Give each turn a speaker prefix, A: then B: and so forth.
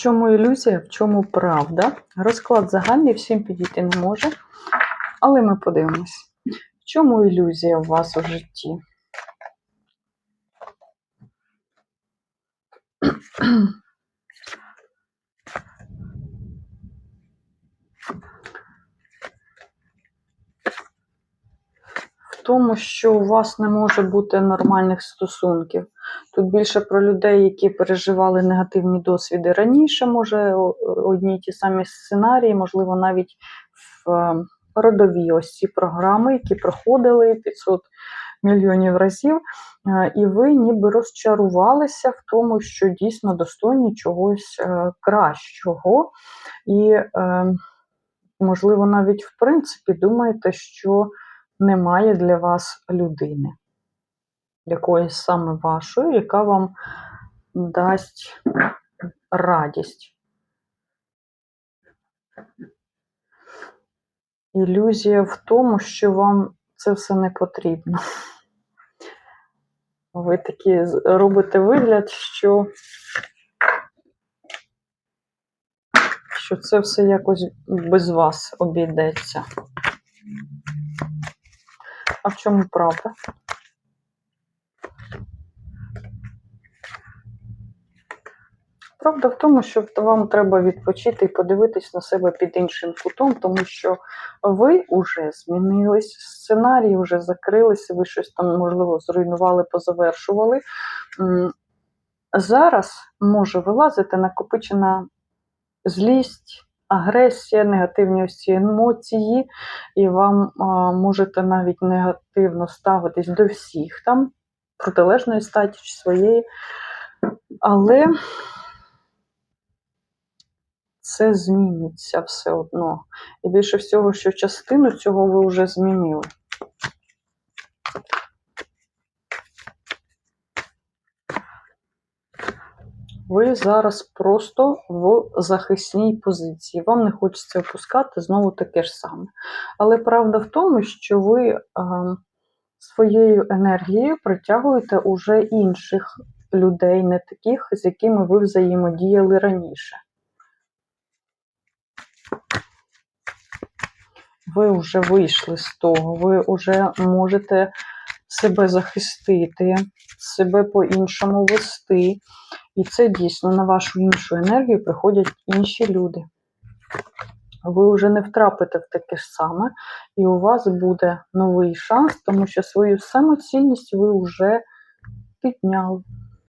A: чому ілюзія, в чому правда? Розклад загальний всім підійти не може, але ми подивимось. В чому ілюзія у вас у житті? В тому, що у вас не може бути нормальних стосунків. Тут більше про людей, які переживали негативні досвіди раніше, може одні ті самі сценарії, можливо, навіть в е, родовій ось програми, які проходили 500 мільйонів разів, е, і ви ніби розчарувалися в тому, що дійсно достойні чогось е, кращого. І, можливо, навіть в принципі думаєте, що немає для вас людини, якоїсь саме вашої, яка вам дасть радість. Ілюзія в тому, що вам це все не потрібно. Ви такі робите вигляд, що, що це все якось без вас обійдеться. А в чому правда? Правда в тому, що вам треба відпочити і подивитись на себе під іншим кутом, тому що ви вже змінились, сценарії вже закрилися, ви щось там, можливо, зруйнували, позавершували. Зараз може вилазити накопичена злість, агресія, негативні ці емоції, і вам а, можете навіть негативно ставитись до всіх там, протилежної статі чи своєї. Але це зміниться все одно. І більше всього, що частину цього ви вже змінили. Ви зараз просто в захисній позиції. Вам не хочеться опускати знову таке ж саме. Але правда в тому, що ви е, своєю енергією притягуєте уже інших людей, не таких, з якими ви взаємодіяли раніше. Ви вже вийшли з того, ви вже можете себе захистити, себе по-іншому вести. І це дійсно на вашу іншу енергію приходять інші люди. Ви вже не втрапите в таке ж саме, і у вас буде новий шанс, тому що свою самоцінність ви вже підняли.